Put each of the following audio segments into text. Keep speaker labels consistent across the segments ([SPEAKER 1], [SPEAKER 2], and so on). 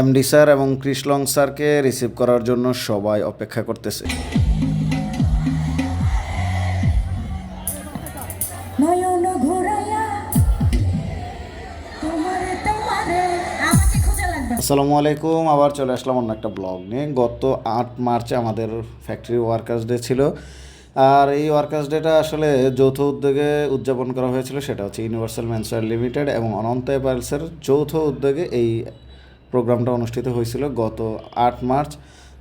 [SPEAKER 1] MD sir এবং কৃষ্লং স্যারকে receive করার জন্য সবাই অপেক্ষা করতেছে। আসসালামু আলাইকুম, আবার চলে আসলাম অন্য একটা ব্লগ নিয়ে। গত আট মার্চে আমাদের ফ্যাক্টরি ওয়ার্কার্স ডে ছিল। আর এই ওয়ার্কার্স ডেটা আসলে যৌথ উদ্যোগে উদযাপন করা হয়েছিল, সেটা হচ্ছে ইউনিভার্সাল মেন্সওয়ার লিমিটেড এবং অনন্ত অ্যাপারেলসের যৌথ উদ্যোগে এই প্রোগ্রামটা অনুষ্ঠিত হয়েছিল গত আট মার্চ।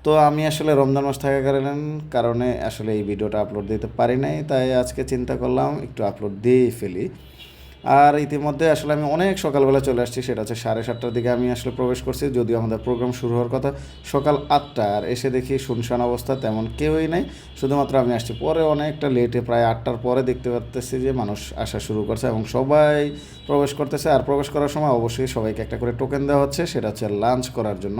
[SPEAKER 1] তো আমি আসলে রমজান মাস থাকাকালীন কারণে আসলে এই ভিডিওটা আপলোড দিতে পারি নাই, তাই আজকে চিন্তা করলাম একটু আপলোড দিয়েই ফেলি। আর ইতিমধ্যে আসলে আমি অনেক সকালবেলা চলে আসছি, সেটা হচ্ছে সাড়ে সাতটার দিকে আমি আসলে প্রবেশ করছি, যদিও আমাদের প্রোগ্রাম শুরু হওয়ার কথা সকাল আটটা। আর এসে দেখি শুনশান অবস্থা তেমন কেউই নাই, শুধুমাত্র আমি আসছি। পরে অনেকটা লেটে প্রায় আটটার পরে দেখতে পাচ্তেছি যে মানুষ আসা শুরু করছে এবং সবাই প্রবেশ করতেছে। আর প্রবেশ করার সময় অবশ্যই সবাইকে একটা করে টোকেন দেওয়া হচ্ছে, সেটা হচ্ছে লাঞ্চ করার জন্য।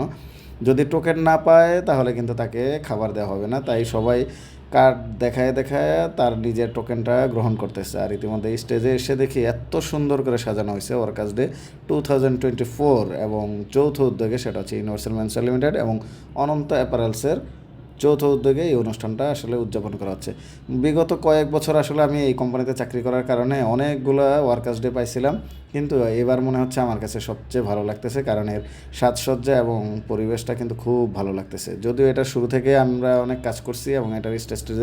[SPEAKER 1] যদি টোকেন না পায়, তাহলে কিন্তু তাকে খাবার দেওয়া হবে না। তাই সবাই কার্ড দেখায় দেখায় তার নিজের টোকেনটা গ্রহণ করতেছে। আর ইতিমধ্যে স্টেজে এসে দেখি এত সুন্দর করে সাজানো হয়েছে workers day two thousand twenty four এবং যৌথ উদ্যোগে সেটা হচ্ছে ইউনিভার্সাল মেন্সার লিমিটেড এবং অনন্ত অ্যাপারেলসের যৌথ উদ্যোগে এই অনুষ্ঠানটা আসলে উদযাপন করা হচ্ছে। বিগত কয়েক বছর আসলে আমি এই কোম্পানিতে চাকরি করার কারণে অনেকগুলো ওয়ার্কার্স ডে পাইছিলাম, কিন্তু এবার মনে হচ্ছে আমার কাছে সবচেয়ে ভালো লাগতেছে কারণ এর সাজসজ্জা এবং পরিবেশটা কিন্তু খুব ভালো লাগতেছে। যদিও এটা শুরু থেকে আমরা অনেক কাজ করছি এবং এটার স্টেজ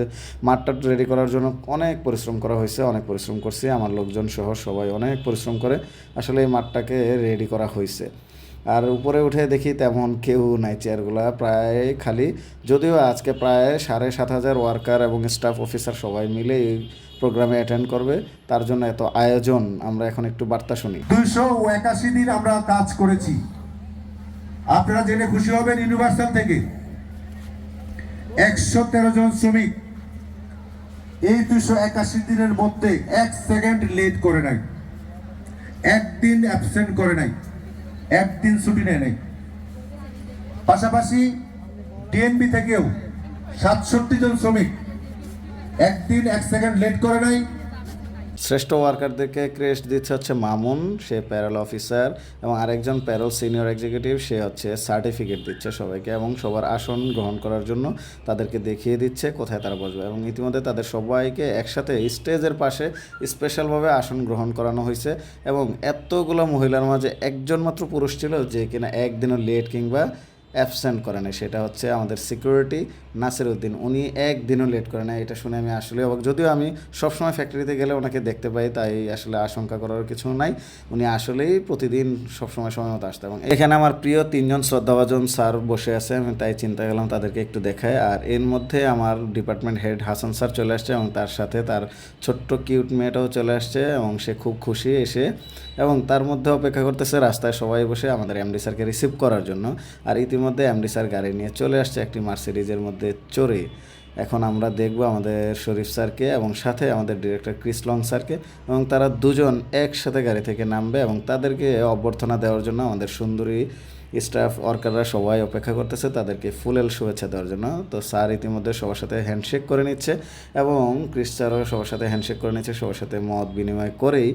[SPEAKER 1] মাঠটা রেডি করার জন্য অনেক পরিশ্রম করা হয়েছে, অনেক পরিশ্রম করছি। আমার লোকজন সহ সবাই অনেক পরিশ্রম করে আসলে এই মাঠটাকে রেডি করা হয়েছে। আর উপরে উঠে দেখি তেমন কেউ নাই চেয়ারগুলা, প্রায় খালি। যদিও আজকে প্রায় সাড়ে সাত হাজার ওয়ার্কার এবং স্টাফ অফিসার সবাই মিলে এই প্রোগ্রামে অ্যাটেন্ড করবে। তার জন্য এত আয়োজন, আমরা এখন একটু বার্তা শুনি।
[SPEAKER 2] দুইশো একাশি দিন আমরা কাজ করেছি। আপনারা জেনে খুশি হবেন ইউনিভার্সাল থেকে। একশো তেরো জন শ্রমিক। এই দুশো একাশি দিনের মধ্যে এক সেকেন্ড লেট করে নাই। একদিন অ্যাবসেন্ট করে নাই। একদিন ছুটি নেয় নাই। পাশাপাশি ডিএনবি থেকেও সাতষট্টি জন শ্রমিক একদিন এক সেকেন্ড লেট করে নাই।
[SPEAKER 1] শ্রেষ্ঠ ওয়ার্কারদেরকে ক্রেস্ট দিচ্ছে হচ্ছে মামুন, সে প্যারোল অফিসার এবং আরেকজন প্যারোল সিনিয়র এক্সিকিউটিভ সে হচ্ছে সার্টিফিকেট দিচ্ছে সবাইকে এবং সবার আসন গ্রহণ করার জন্য তাদেরকে দেখিয়ে দিচ্ছে কোথায় তারা বসবে এবং ইতিমধ্যে তাদের সবাইকে একসাথে স্টেজের পাশে স্পেশালভাবে আসন গ্রহণ করানো হয়েছে এবং এতগুলো মহিলার মাঝে একজন মাত্র পুরুষ ছিল যে কিনা একদিনও লেট কিংবা অ্যাবসেন্ট করে না সেটা হচ্ছে আমাদের সিকিউরিটি নাসির উদ্দিন। উনি একদিনও লেট করে না এটা শুনে আমি আসলে অবাক। যদিও আমি সবসময় ফ্যাক্টরিতে গেলে ওনাকে দেখতে পাই, তাই আসলে আশঙ্কা করার কিছু নাই। উনি আসলেই প্রতিদিন সবসময় সময় মতো আসতে এবং এখানে আমার প্রিয় তিনজন শ্রদ্ধাভাজন স্যার বসে আছে, আমি তাই চিন্তা করলাম তাদেরকে একটু দেখায়। আর এর মধ্যে আমার ডিপার্টমেন্ট হেড হাসান স্যার চলে আসছে এবং তার সাথে তার ছোট্ট কিউট মেয়েটাও চলে আসছে এবং সে খুব খুশি এসে এবং তার মধ্যে অপেক্ষা করতেছে রাস্তায় সবাই বসে আমাদের এমডি স্যারকে রিসিভ করার জন্য। আর ইতিমধ্যে এমডি স্যার গাড়ি নিয়ে চলে আসছে একটি মার্সিডিজের মধ্যে। চড়ে। এখন আমরা দেখব আমাদের শরীফ স্যারকে এবং সাথে আমাদের ডিরেক্টর ক্রিস লং স্যারকে এবং তারা দুজন একসাথে গাড়ি থেকে নামবে এবং তাদেরকে অভ্যর্থনা দেওয়ার জন্য আমাদের সুন্দরী স্টাফ ওয়ার্কাররা সবাই অপেক্ষা করতেছে তাদেরকে ফুলেল শুভেচ্ছা দেওয়ার জন্য। তো স্যার ইতিমধ্যে সবার সাথে হ্যান্ডশেক করে নিচ্ছে এবং ক্রিস স্যারও সবার সাথে হ্যান্ডশেক করে নিচ্ছে, সবার সাথে মত বিনিময় করেই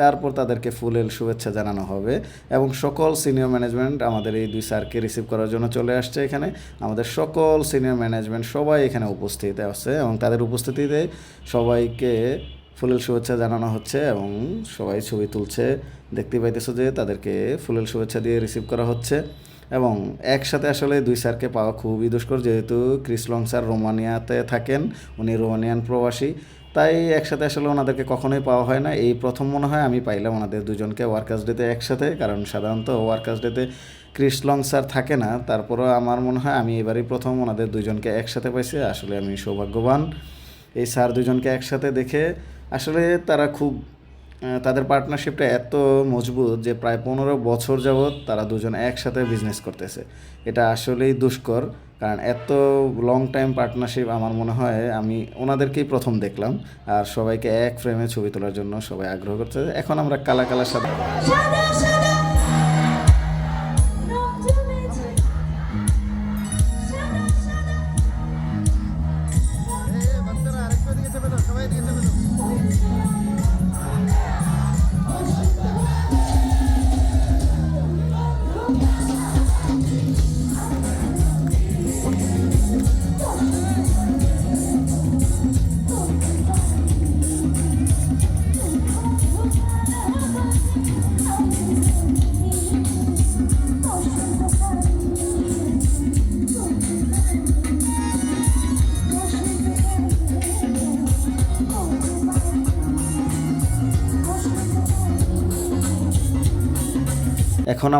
[SPEAKER 1] তারপর তাদেরকে ফুলেল শুভেচ্ছা জানানো হবে এবং সকল সিনিয়র ম্যানেজমেন্ট আমাদের এই দুই স্যারকে রিসিভ করার জন্য চলে আসছে এখানে। আমাদের সকল সিনিয়র ম্যানেজমেন্ট সবাই এখানে উপস্থিত আছে এবং তাদের উপস্থিতিতে সবাইকে ফুলেল শুভেচ্ছা জানানো হচ্ছে এবং সবাই ছবি তুলছে। দেখতে পাইতেছো যে তাদেরকে ফুলেল শুভেচ্ছা দিয়ে রিসিভ করা হচ্ছে। এবং একসাথে আসলে দুই স্যারকে পাওয়া খুবই দুষ্কর, যেহেতু ক্রিসলং স্যার রোমানিয়াতে থাকেন, উনি রোমানিয়ান প্রবাসী। তাই একসাথে আসলে ওনাদেরকে কখনোই পাওয়া হয় না। এই প্রথম মনে হয় আমি পাইলাম ওনাদের দুজনকে ওয়ার্কার্স ডেতে একসাথে, কারণ সাধারণত ওয়ার্কার্স ডেতে ক্রিসলং স্যার থাকে না। তারপরেও আমার মনে হয় আমি এবারই প্রথম ওনাদের দুজনকে একসাথে পাইছি, আসলে আমি সৌভাগ্যবান। এই স্যার দুজনকে একসাথে দেখে আসলে তারা খুব তাদের পার্টনারশিপটা এত মজবুত যে প্রায় পনেরো বছর যাবৎ তারা দুজন একসাথে বিজনেস করতেছে। এটা আসলেই দুষ্কর, কারণ এত লং টাইম পার্টনারশিপ আমার মনে হয় আমি ওনাদেরকেই প্রথম দেখলাম আর সবাইকে এক ফ্রেমে ছবি তোলার জন্য সবাই আগ্রহ করছে। এখন আমরা কালা কালার সাথে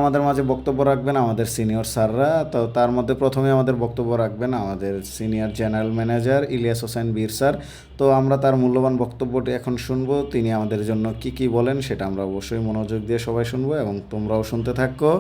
[SPEAKER 1] আমাদের মাঝে বক্তব্য রাখবেন আমাদের সিনিয়র স্যাররা। তো তার মধ্যে প্রথমে আমাদের বক্তব্য রাখবেন আমাদের senior general manager Ilias Hossain Bir sir. তো আমরা তার মূল্যবান বক্তব্যটি এখন শুনব, তিনি আমাদের জন্য কি কি বলেন সেটা আমরা অবশ্যই মনোযোগ দিয়ে সবাই শুনব এবং তোমরাও শুনতে থাকো।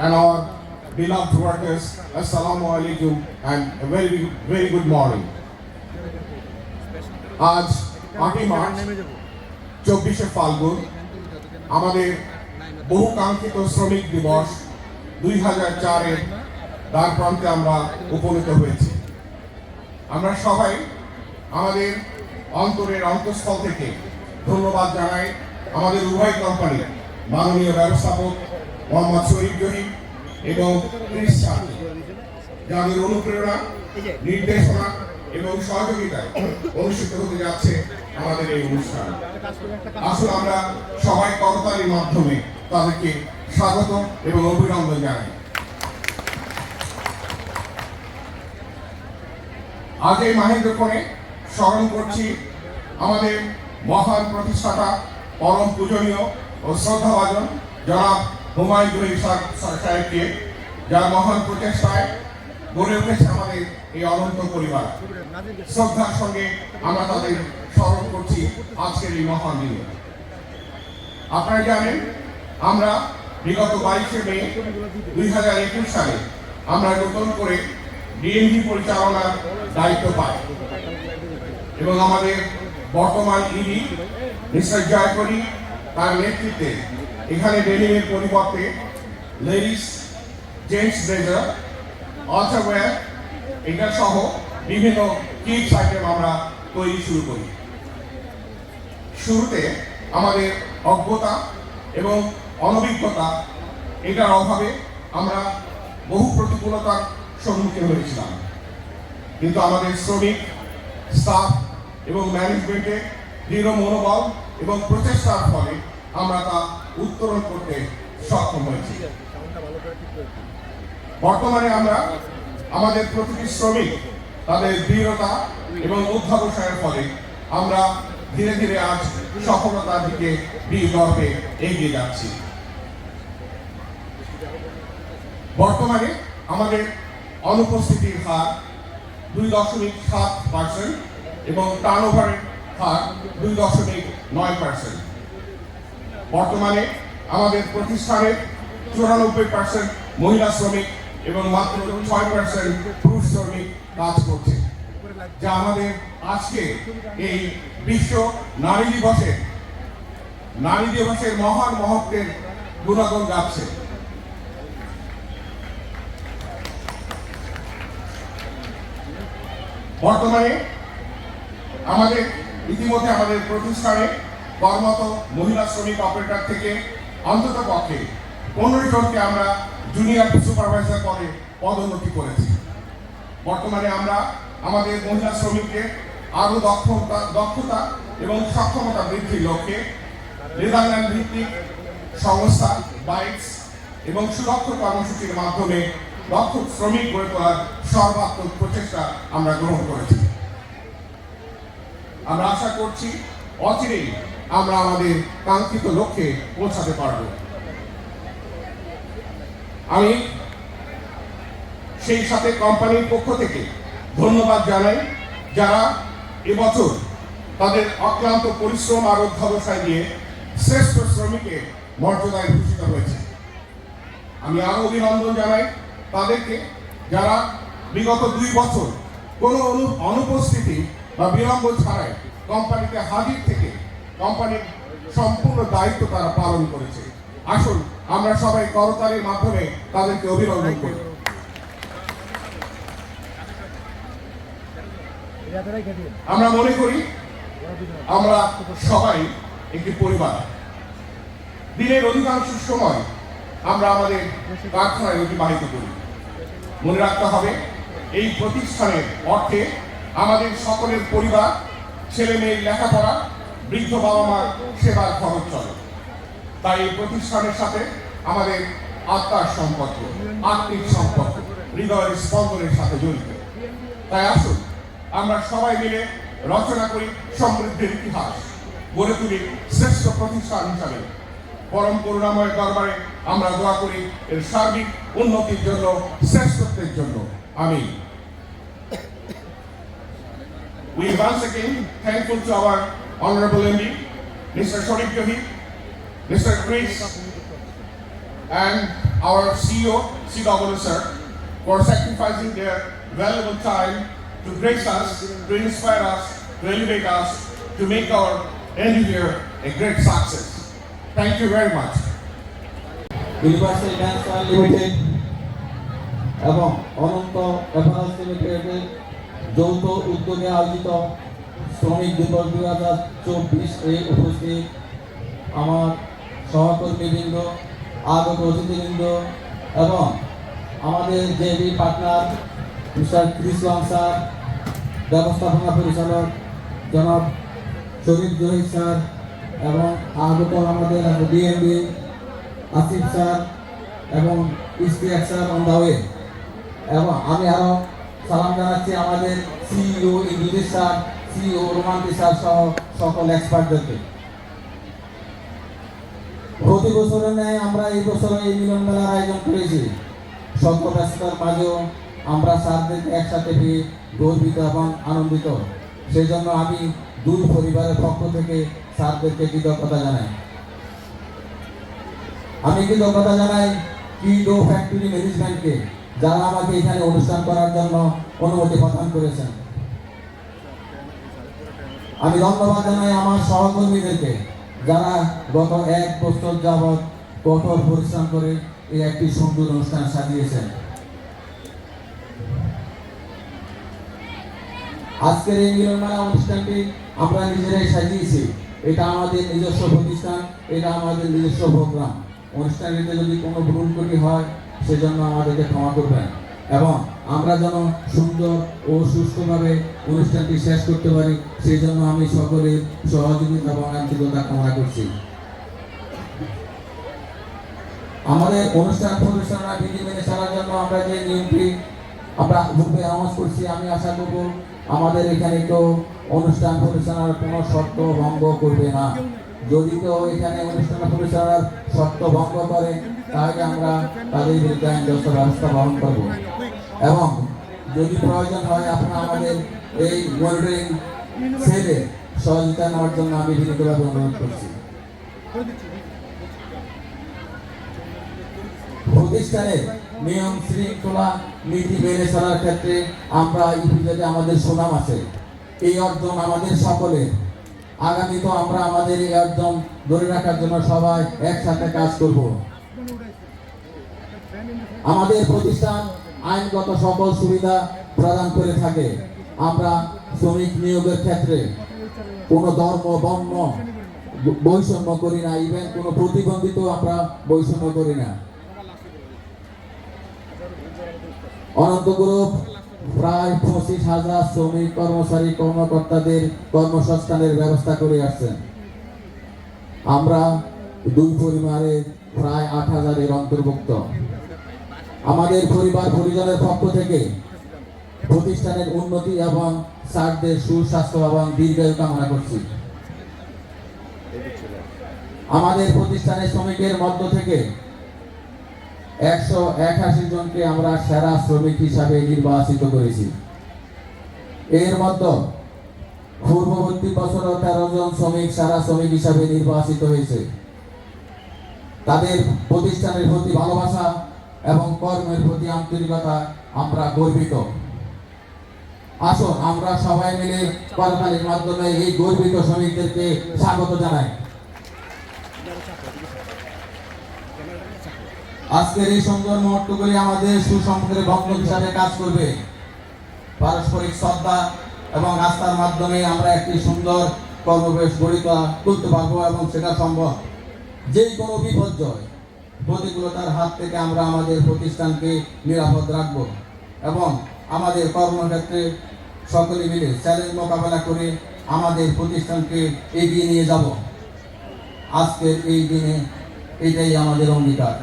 [SPEAKER 3] and our beloved workers, Assalamu alaikum and a very, very good morning. আজ আটই মার্চ চব্বিশে ফাল্গুন আমাদের বহু কাঙ্ক্ষিত শ্রমিক দিবস দুই হাজার চারের দ্বার প্রান্তে আমরা উপনীত হয়েছি আমরা সবাই আমাদের অন্তরের অন্তঃস্থল থেকে ধন্যবাদ জানাই আমাদের উভয় কোম্পানি মাননীয় ব্যবস্থাপক মোহাম্মদ শরীফ জহির এবং যাদের অনুপ্রেরণা, নির্দেশনা এবং সহযোগিতায় অনুষ্ঠিত হতে যাচ্ছে আমাদের এই অনুষ্ঠান। আসলে আমরা সবাই করতালির মাধ্যমে তাদেরকে স্বাগত এবং অভিনন্দন জানাই। আজ এই মাহেন্দ্রক্ষণে স্মরণ করছি আমাদের মহান প্রতিষ্ঠাতা পরম পূজনীয় ও শ্রদ্ধাভাজন জনাব হুমায়ুন সাহ- সাহেবকে যার মহান প্রচেষ্টায় গড়ে উঠেছে আমাদের এই অনন্ত পরিবার। শ্রদ্ধার সঙ্গে আমরা তাদের স্মরণ করছি আজকের এই মহান দিনে। আপনারা জানেন, আমরা বিগত বাইশে মে দুই হাজার একুশ সালে আমরা নতুন করে ডিএনজি পরিচালনার দায়িত্ব পাই। এবং আমাদের বর্তমান ইডি, মিস্টার জয়করি, তার নেতৃত্বে এখানে ডেনিমের পরিবর্তে লেডিস জেন্টস ব্লেজার অল্টারওয়্যার এটা সহ বিভিন্ন কিডস আইটেম আমরা তৈরি শুরু করি। শুরুতে আমাদের অজ্ঞতা এবং অনভিজ্ঞতা, এটার অভাবে আমরা বহু প্রতিকূলতার সম্মুখীন হয়েছিলাম। কিন্তু আমাদের শ্রমিক স্টাফ এবং ম্যানেজমেন্টে দৃঢ় মনোবল এবং প্রচেষ্টার ফলে আমরা তা উত্তরণ করতে সক্ষম হয়েছি। বর্তমানে আমরা আমাদের প্রতিটি শ্রমিক তাদের দৃঢ়তা এবং অধ্যাবসায়ের ফলে আমরা ধীরে ধীরে আজ সফলতার দিকে বিগর্বে এগিয়ে যাচ্ছি। বর্তমানে আমাদের অনুপস্থিতির হার দুই দশমিক সাত পার্সেন্ট এবং টার্ন ওভারের হার দুই দশমিক নয় পার্সেন্ট বর্তমানে আমাদের প্রতিষ্ঠানে চুরানব্বই পার্সেন্ট মহিলা শ্রমিক এবং মাত্র ছয় পার্সেন্ট পুরুষ শ্রমিক কাজ করছে, যা আমাদের আজকে এই বিশ্ব নারী দিবসে, নারী দিবসের মহান মহত্বের গুণাগুণ গাচ্ছে। বর্তমানে আমাদের, ইতিমধ্যে আমাদের প্রতিষ্ঠানে কর্মরত মহিলা শ্রমিক অপারেটর থেকে অন্তত পক্ষে পনেরো জনকে আমরা জুনিয়র সুপারভাইজার পদে পদোন্নতি করেছি। বর্তমানে আমরা আমাদের মহিলা শ্রমিককে আরও দক্ষতা দক্ষতা এবং সক্ষমতা বৃদ্ধির লক্ষ্যে নেদারল্যান্ড ভিত্তিক সংস্থা বাইকস এবং সুদক্ষ কর্মসূচির মাধ্যমে দক্ষ শ্রমিক গড়ে তোলার সর্বাত্মক প্রচেষ্টা আমরা গ্রহণ করেছি। আমরা আশা করছি অচিরেই আমরা আমাদের কাঙ্ক্ষিত লক্ষ্যে পৌঁছাতে পারব। আমি সেই সাথে কোম্পানির পক্ষ থেকে ধন্যবাদ জানাই যারা এবছর তাদের অক্লান্ত পরিশ্রম আর অধ্যাবসায় দিয়ে শ্রেষ্ঠ শ্রমিকের মর্যাদায় ভূষিত হয়েছে। আমি আরও অভিনন্দন জানাই তাদেরকে যারা বিগত দুই বছর কোনো অনু- অনুপস্থিতি বা বিলম্ব ছাড়াই কোম্পানিতে হাজির থেকে কোম্পানির সম্পূর্ণ দায়িত্ব তারা পালন করেছে। আসুন, আমরা সবাই করতালির মাধ্যমে তাদেরকে অভিনন্দন করি। আমরা মনে করি, আমরা সবাই একটি পরিবার। দিনের অধিকাংশ সময় আমরা আমাদের কারখানায় অতিবাহিত করি। মনে রাখতে হবে, এই প্রতিষ্ঠানের অর্থে আমাদের সকলের পরিবার, ছেলে মেয়ের লেখাপড়া বৃদ্ধ বাবা মার সেবার খরচ চলে। তাই এই প্রতিষ্ঠানের সাথে আমাদের আত্মার সম্পর্ক, আত্মিক সম্পর্ক, হৃদয়ের স্পন্দনের সাথে জড়িত। তাই আসুন, আমরা সবাই মিলে রচনা করি সমৃদ্ধির ইতিহাস, গড়ে তুলি শ্রেষ্ঠ প্রতিষ্ঠান হিসাবে। পরম করুণাময় দরবারে আমরা দোয়া করি এর সার্বিক উন্নতির জন্য, শ্রেষ্ঠত্বের জন্য। আমি We once again thankful to our honorable MD, Mr. Sharif Johi, Mr. Chris, and our E CEO, CW sir, for sacrificing their valuable time to grace us, to inspire us, to elevate us, to make our endeavor a great success. Thank you very much.
[SPEAKER 4] Universal dance limited এবং অনন্ত reference লিমিটেডের যৌথ উদ্যোগে আয়োজিত শ্রমিক দিবস দুই হাজার চব্বিশ এ উপস্থিত আমার সহকর্মীবৃন্দ, আগত অতিথিবৃন্দ এবং আমাদের জেবি পার্টনার মিস্টার ক্রিসলাম স্যার, ব্যবস্থাপনা পরিচালক জনাব শরীফ জহির স্যার এবং আগত আমাদের ডিএমডি আসিফ স্যার এবং ইস্তিয়াক স্যার অন ওয়ে এবং আমি আরও সালাম জানাচ্ছি আমাদের সিইও ইংলিশ স্যার সিইও রোমান্টি স্যার সহ সকল এক্সপার্টদেরকে প্রতি বছরের ন্যায় আমরা এই বছর এই মিলন মেলার আয়োজন করেছি। ব্যস্ততার মাঝেও আমরা একসাথে পেয়ে গর্বিত এবং আনন্দিত। সেই জন্য আমি দুই পরিবারের পক্ষ থেকে স্যারদেরকে কৃতজ্ঞতা জানাই। আমি কৃতজ্ঞতা জানাই কিডো ফ্যাক্টরি ম্যানেজমেন্টকে যারা আমাকে এখানে অনুষ্ঠান করার জন্য অনুমতি প্রদান করেছেন। আমি ধন্যবাদ জানাই আমার সহকর্মীদেরকে যারা গত এক বছর যাবৎ কঠোর পরিশ্রম করে এই একটি সুন্দর অনুষ্ঠান সাজিয়েছেন। আজকের এই মিলনমেলা অনুষ্ঠানটি আমরা নিজেরাই সাজিয়েছি। এটা আমাদের নিজস্ব প্রতিষ্ঠান, এটা আমাদের নিজস্ব প্রোগ্রাম। অনুষ্ঠানটিতে যদি কোনো ভুল ত্রুটি হয়, সেজন্য আমাদেরকে ক্ষমা করবেন। এবং আমরা যেন সুন্দর ও সুস্থভাবে অনুষ্ঠানটি শেষ করতে পারি, সেই জন্য আমি সকলের সহযোগিতা এবং আন্তরিকতা কামনা করছি। আমাদের অনুষ্ঠান পরিচালনা বিধি মেনে চলার জন্য আমরা যে নিয়মটি আমরা গ্রুপে আওয়াজ করছি, আমি আশা করব আমাদের এখানে কেউ অনুষ্ঠান পরিচালনার কোনো শর্ত ভঙ্গ করবে না। যদি কেউ এখানে অনুষ্ঠান পরিচালনার শর্ত ভঙ্গ করে, তাহলে আমরা তাদের বিরুদ্ধে আইনগত ব্যবস্থা গ্রহণ করব। এবং যদি প্রয়োজন হয় আপনারা আমাদের এই মনিটরিং সেলে সহযোগিতা নেওয়ার জন্য আমি বিনীতভাবে অনুরোধ করছি। প্রতিষ্ঠানের নিয়ম শৃঙ্খলা নীতি মেনে চলার ক্ষেত্রে আমরা ইপিজেডে আমাদের সুনাম আছে। এই অর্জন আমাদের সকলের। আগামী তো আমরা আমাদের এই অর্জন ধরে রাখার জন্য সবাই একসাথে কাজ করব। আমাদের প্রতিষ্ঠান আইনগত সকল সুবিধা প্রদান করে থাকে। আমরা শ্রমিক নিয়োগের ক্ষেত্রে কোনো ধর্ম, বর্ণ বৈষম্য করি না। ইভেন কোনো প্রতিবন্ধিত আমরা বৈষম্য করি না। অনন্ত গ্রুপ, প্রায় পঁচিশ হাজার শ্রমিক, কর্মচারী, কর্মকর্তাদের কর্মসংস্থানের ব্যবস্থা করে আসছেন। আমরা দুই পরিবারের প্রায় আট হাজারের অন্তর্ভুক্ত। আমাদের পরিবার পরিজনের পক্ষ থেকে প্রতিষ্ঠানের উন্নতি এবং স্যারদের সুস্বাস্থ্য এবং দীর্ঘায়ু কামনা করছি। আমাদের প্রতিষ্ঠানের শ্রমিকের মধ্য থেকে একশো একাশি জনকে আমরা সেরা শ্রমিক হিসাবে নির্বাচিত করেছি। এর মধ্যে পূর্ববর্তী বছরও তেরো জন শ্রমিক সেরা শ্রমিক হিসাবে নির্বাচিত হয়েছে। তাদের প্রতিষ্ঠানের প্রতি ভালোবাসা এবং কর্মের প্রতি আন্তরিকতা আমরা গর্বিত। আসুন, আমরা সবাই মিলে করতালির মাধ্যমে এই গর্বিত শ্রমিকদেরকে স্বাগত জানাই। আজকের এই সুন্দর মুহূর্তগুলি আমাদের সুসম্পর্কের ভগ্ন হিসাবে কাজ করবে। পারস্পরিক শ্রদ্ধা এবং আস্থার মাধ্যমে আমরা একটি সুন্দর কর্মবেশ গড়ে তোলা- তুলতে পারব এবং সেটা সম্ভব। যে কোনো বিপর্যয় প্রতিকূলতার হাত থেকে আমরা আমাদের প্রতিষ্ঠানকে নিরাপদ রাখব এবং আমাদের কর্মক্ষেত্রে সকলে মিলে চ্যালেঞ্জ মোকাবেলা করে আমাদের প্রতিষ্ঠানকে এগিয়ে নিয়ে যাব। আজকের এই দিনে এটাই আমাদের অঙ্গীকার।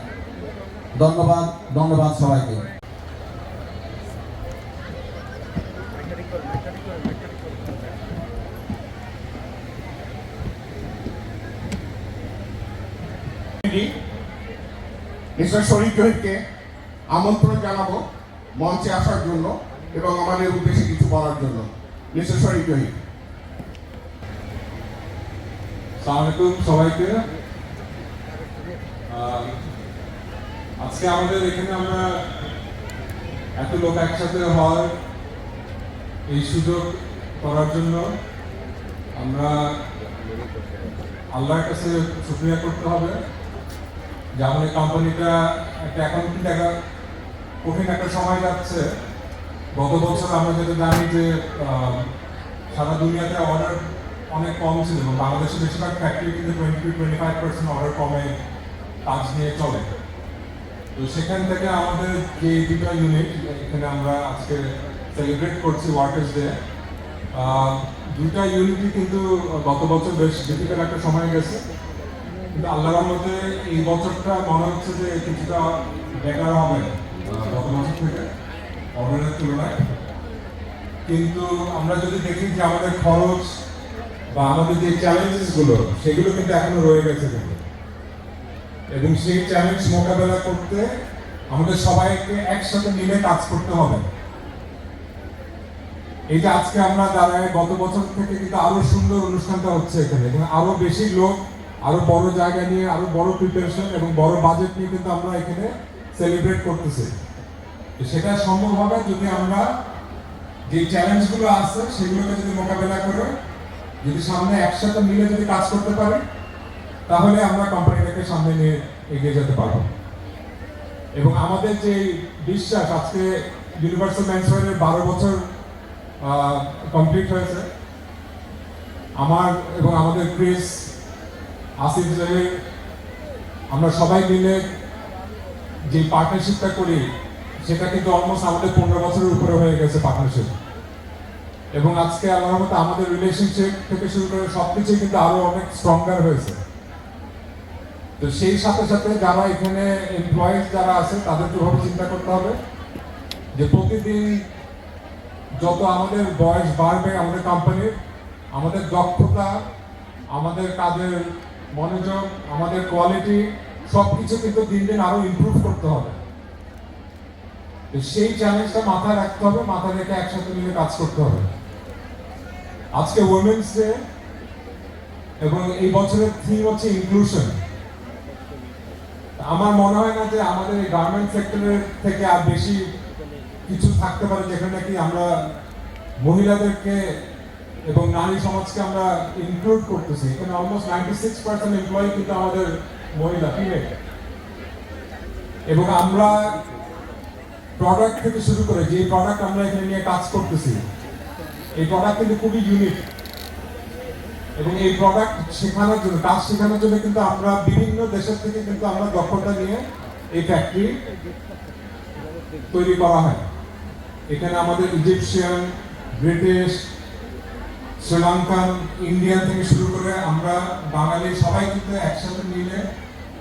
[SPEAKER 4] ধন্যবাদ ধন্যবাদ সবাইকে।
[SPEAKER 3] মিস্টার শরীফ জহিরকে আমন্ত্রণ জানাব মঞ্চে আসার জন্য এবং আমাদের উদ্দেশ্যে কিছু বলার জন্য। মিস্টার শরীফ জহির
[SPEAKER 5] সালামালাইকুম সবাইকে। আজকে আমাদের এখানে আমরা এত লোক একসাথে হওয়ার এই সুযোগ করার জন্য আমরা আল্লাহর কাছে শুক্রিয়া করতে হবে। যে আমাদের কোম্পানিটা একটা কিন্তু একটা কঠিন একটা সময় যাচ্ছে। গত বছর আমরা যেটা জানি যে সারা দুনিয়াতে অর্ডার অনেক কম ছিল এবং বাংলাদেশে বেশিরভাগ ফ্যাক্টরি কিন্তু twenty twenty five percent order কমে কাজ নিয়ে চলে। তো সেখান থেকে আমাদের যে দুটো ইউনিট এখানে আমরা আজকে সেলিব্রেট করছি ওয়ার্কার্স ডে দুটা ইউনিটই কিন্তু গত বছর বেশ ডিফিকাল্ট একটা সময় গেছে। কিন্তু আল্লাহর রহমতে এই বছরটা মনে হচ্ছে যে কিছুটা বেটার হবে, গত বছর থেকে অর্ডারের তুলনায়। কিন্তু আমরা যদি দেখি যে আমাদের খরচ বা আমাদের যে চ্যালেঞ্জেসগুলো সেগুলো কিন্তু এখনও রয়ে গেছে কিন্তু। এবং সেই চ্যালেঞ্জ মোকাবেলা করতে আমাদের সবাইকে একসাথে মিলে কাজ করতে হবে। এই আজকে আমরা দাঁড়ায় গত বছর থেকে কিন্তু আরও সুন্দর অনুষ্ঠানটা হচ্ছে এখানে। এবং আরও বেশি লোক আরও বড় জায়গা নিয়ে, আরও বড় প্রিপারেশন এবং বড় বাজেট নিয়ে কিন্তু আমরা এখানে সেলিব্রেট করতেছি। সেটা সম্ভব হবে যদি আমরা যে চ্যালেঞ্জগুলো আছে, সেগুলোকে যদি মোকাবেলা করে, যদি সামনে একসাথে মিলে যদি কাজ করতে পারি, তাহলে আমরা কোম্পানিটাকে সামনে নিয়ে এগিয়ে যেতে পারব। এবং আমাদের যে বিশ্বাস, আজকে ইউনিভার্সাল ম্যানসওয়ারের বারো বছর কমপ্লিট হয়েছে। আমার এবং আমাদের ক্রিস আসিফ জহির আমরা সবাই মিলে যে পার্টনারশিপটা করি, সেটা কিন্তু অলমোস্ট আমাদের পনেরো বছরের উপরে হয়ে গেছে পার্টনারশিপ এবং আজকে আল্লাহর মতো আমাদের রিলেশনশিপ থেকে শুরু করে সবকিছুই কিন্তু আরও অনেক স্ট্রঙ্গার হয়েছে। তো সেই সাথে সাথে যারা এখানে এমপ্লয়িজ যারা আছে, তাদেরকে ভাবে চিন্তা করতে হবে যে প্রতিদিন যত আমাদের বয়স বাড়বে আমাদের কোম্পানির আমাদের দক্ষতা, আমাদের কাজের মনোযোগ, আমাদের কোয়ালিটি সব কিছু কিন্তু দিন দিন আরও ইমপ্রুভ করতে হবে। সেই চ্যালেঞ্জটা মাথায় রাখতে হবে, মাথায় রেখে একসাথে মিলে কাজ করতে হবে। আজকে উইমেন্স ডে এবং এই বছরের থিম হচ্ছে ইনক্লুশন আমার মনে হয় না যে আমাদের এই গার্মেন্ট সেক্টরের থেকে আর বেশি কিছু থাকতে পারে, যেখানে নাকি আমরা মহিলাদেরকে এবং নারী সমাজকে আমরা ইনক্লুড করতেছি। এখানে almost ninety six percent employee কিন্তু আমাদের মহিলা ফিমেল এবং আমরা প্রোডাক্ট থেকে শুরু করে যে প্রোডাক্ট আমরা এখানে নিয়ে কাজ করতেছি, এই প্রোডাক্ট কিন্তু খুবই ইউনিক এবং এই প্রোডাক্ট শেখানোর জন্য, কাজ শেখানোর জন্য কিন্তু আমরা বিভিন্ন দেশের থেকে কিন্তু আমরা দক্ষতা নিয়ে এই ফ্যাক্টরি তৈরি করা হয়। এখানে আমাদের ইজিপশিয়ান ব্রিটিশ শ্রীলঙ্কান, ইন্ডিয়া থেকে শুরু করে আমরা বাঙালি সবাই কিন্তু একসাথে মিলে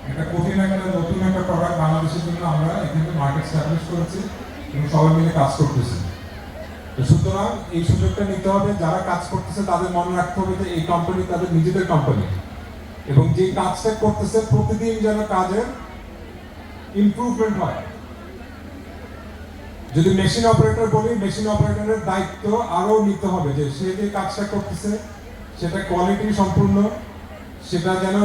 [SPEAKER 5] একটা কঠিন একটা, নতুন একটা প্রোডাক্ট বাংলাদেশের জন্য আমরা এখানে মার্কেট স্টাবলিশ করেছি এবং সবাই মিলে কাজ করতেছি। সুতরাং এই সুযোগটা নিতে হবে, যারা কাজ করতেছে তাদের মনে রাখতে হবে যে এই কোম্পানি তাদের নিজেদের কোম্পানি এবং যে কাজটা করতেছে প্রতিদিন যেন কাজের ইমপ্রুভমেন্ট হয়। যদি মেশিন অপারেটর বলি মেশিন অপারেটরের দায়িত্ব আরও নিতে হবে যে সে যে কাজটা করতেছে, সেটা কোয়ালিটি সম্পূর্ণ, সেটা যেন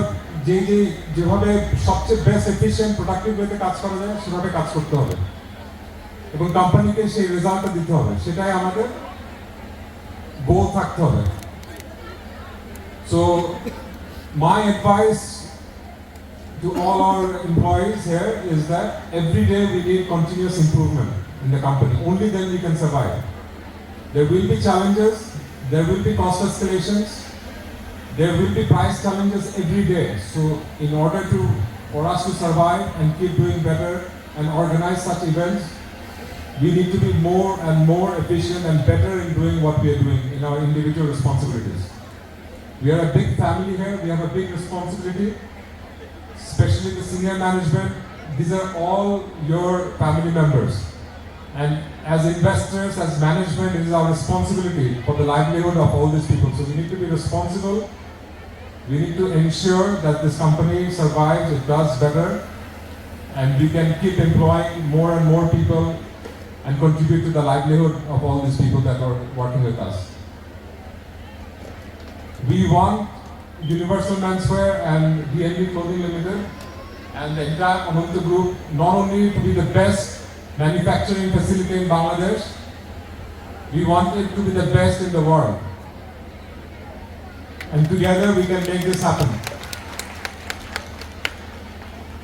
[SPEAKER 5] যে যে যেভাবে সবচেয়ে বেস্ট এফিসিয়েন্ট প্রোডাক্টিভ ওয়েতে কাজ করা যায়, সেভাবে কাজ করতে হবে। এবং কোম্পানিকে সেই রেজাল্টটা দিতে হবে। সেটাই আমাদের গোল থাকতে হবে। So my advice to all our employees here is that every day we need in the company. Only then we can survive. There will be challenges, there will be cost escalations, there will be price challenges every day. So in order to for us to survive and keep doing better and organize such events, we need to be more and more efficient and better in doing what we are doing in our individual responsibilities. We are a big family here, we have a big responsibility especially the senior management, these are all your family members. And as investors, as management, it is our responsibility for the livelihood of all these people. So we need to be responsible. We need to ensure that this company survives, it does better, and we can keep employing more and more people and contribute to the livelihood of all these people that are working with us. We want Universal Menswear and DNB Clothing Limited and the entire Amantu Group not only to be the best manufacturing facility in Bangladesh, we want it to be the best in the world. And together we can make this happen.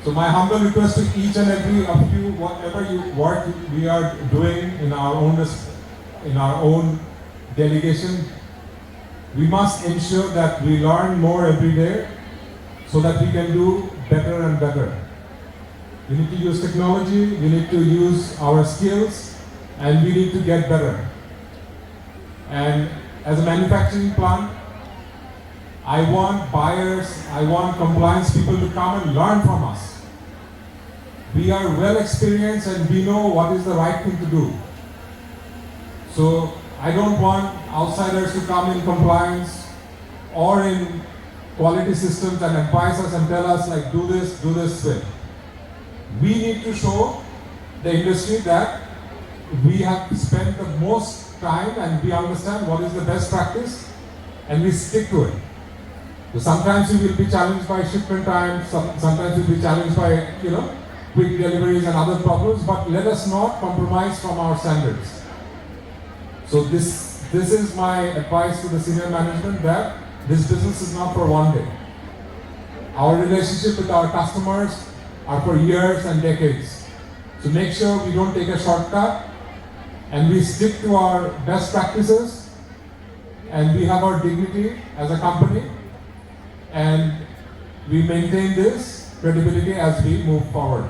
[SPEAKER 5] So my humble request to each and every of you, whatever you work we are doing in our own in our own delegation, we must ensure that we learn more every day so that we can do better and better. We need to use technology, we need to use our skills, and we need to get better. And as a manufacturing plant, I want buyers, I want compliance people to come and learn from us. We are well experienced and we know what is the right thing to do. So I don't want outsiders to come in compliance or in quality systems and advise us and tell us like do this, do this way. We need to show the industry that we have spent the most time and we understand what is the best practice and we stick to it. So sometimes we will be challenged by shipment time, some, sometimes we'll be challenged by, you know, quick deliveries and other problems, but let us not compromise from our standards. So this, this is my advice to the senior management that this business is not for one day. Our relationship with our customers are for years and decades. So make sure we don't take a shortcut and we stick to our best practices and we have our dignity as a company and we maintain this credibility as we move forward.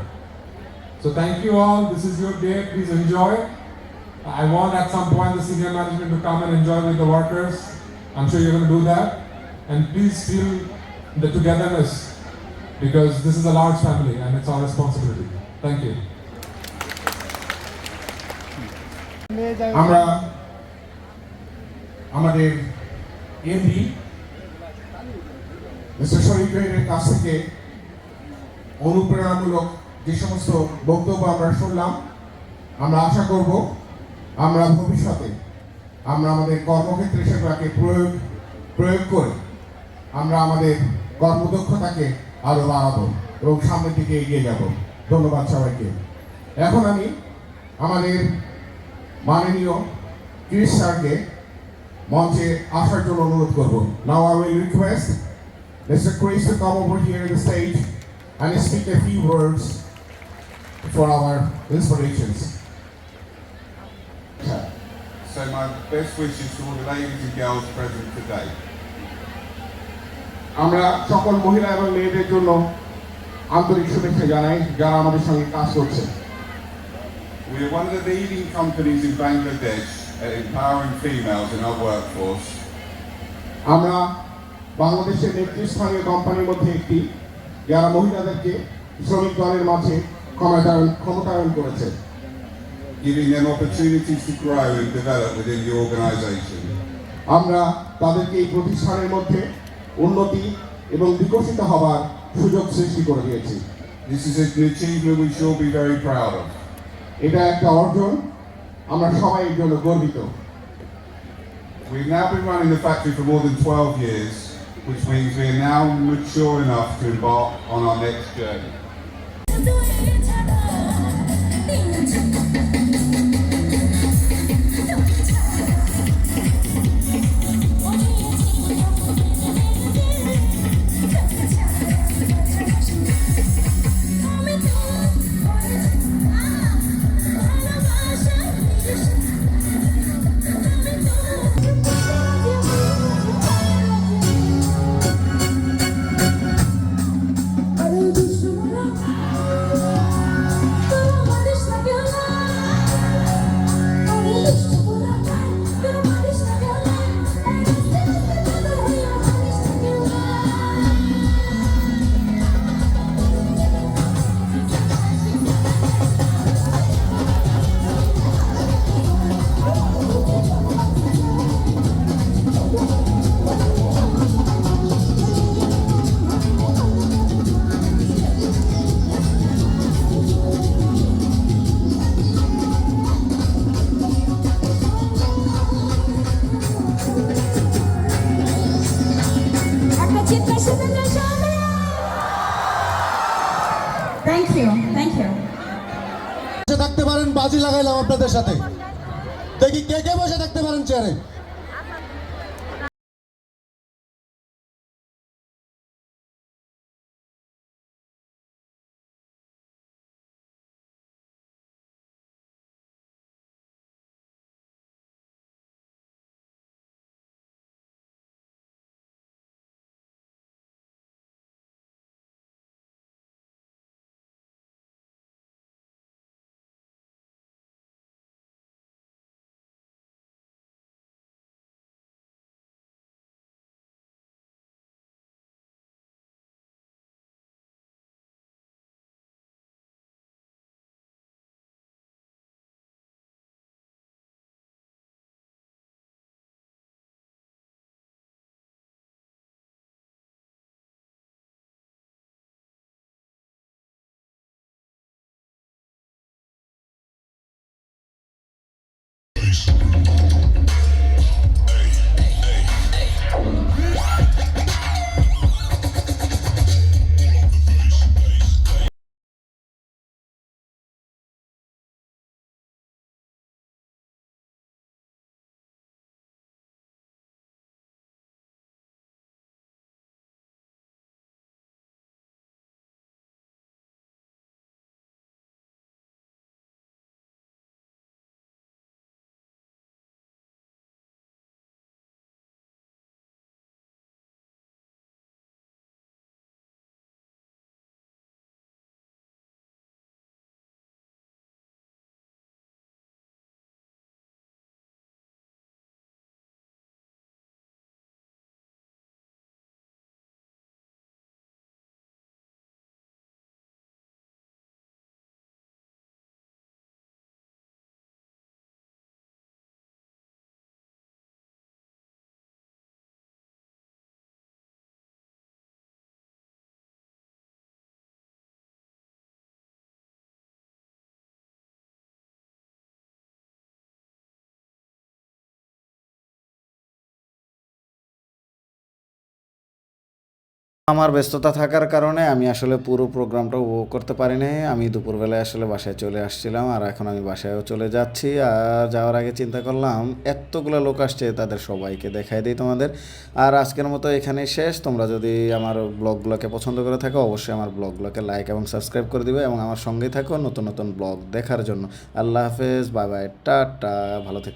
[SPEAKER 5] So thank you all. This is your day. Please enjoy. I want at some point the senior management to come and enjoy with the workers. I'm sure you're going to do that. And please feel the togetherness because this is a large family and it's our responsibility. Thank you.
[SPEAKER 3] আমরা আমাদের MD mister শরীফ কাছ থেকে অনুপ্রেরণামূলক যে সমস্ত বক্তব্য আমরা শুনলাম আমরা আশা করব আমরা ভবিষ্যতে আমরা আমাদের কর্মক্ষেত্রে সেগুলোকে প্রয়োগ প্রয়োগ করে আমরা আমাদের কর্মদক্ষতাকে আরও বাড়াবো এবং সামনের দিকে এগিয়ে যাব ধন্যবাদ সবাইকে এখন আমি আমাদের মাননীয় ক্রিস স্যারকে মঞ্চে আসার জন্য অনুরোধ করব now I will request mister Chris to come over here in the stage and speak a few words for our inspirations.
[SPEAKER 6] So my best wishes to all the ladies and girls present today.
[SPEAKER 2] আমরা সকল মহিলা এবং মেয়েদের জন্য আন্তরিক শুভেচ্ছা জানাই যারা আমাদের সঙ্গে কাজ করছে
[SPEAKER 6] We are one of the leading companies in Bangladesh at empowering females in our workforce.
[SPEAKER 2] আমরা বাংলাদেশের নেতৃস্থানীয় কোম্পানির মধ্যে একটি যারা মহিলাদেরকে শ্রমিক দলের মাঝে ক্ষমতায়ন ক্ষমতায়ন করেছে
[SPEAKER 6] giving them opportunities to grow and develop within the organisation.
[SPEAKER 2] আমরা তাদেরকে এই প্রতিষ্ঠানের মধ্যে উন্নতি
[SPEAKER 3] এবং বিকশিত হবার সুযোগ সৃষ্টি করে দিয়েছি
[SPEAKER 6] This is an achievement we should be very proud of.
[SPEAKER 3] এটা একটা অর্জন আমরা সবাই এর জন্য গর্বিত
[SPEAKER 6] We've now been running the factory for more than 12 years, which means we are now mature enough to embark on our next journey.
[SPEAKER 1] আমার ব্যস্ততা থাকার কারণে আমি আসলে পুরো প্রোগ্রামটা উপভোগ করতে পারিনি। আমি দুপুরবেলায় আসলে বাসায় চলে আসছিলাম আর এখন আমি বাসায়ও চলে যাচ্ছি। আর যাওয়ার আগে চিন্তা করলাম, এতগুলো লোক আসছে, তাদের সবাইকে দেখাই দিই তোমাদের। আর আজকের মতো এখানেই শেষ। তোমরা যদি আমার ব্লগগুলোকে পছন্দ করে থাকো, অবশ্যই আমার ব্লগগুলোকে লাইক এবং সাবস্ক্রাইব করে দিবে এবং আমার সঙ্গেই থাকো নতুন নতুন ব্লগ দেখার জন্য। আল্লাহ হাফেজ, বাই বাই, টাটা, ভালো থেকো।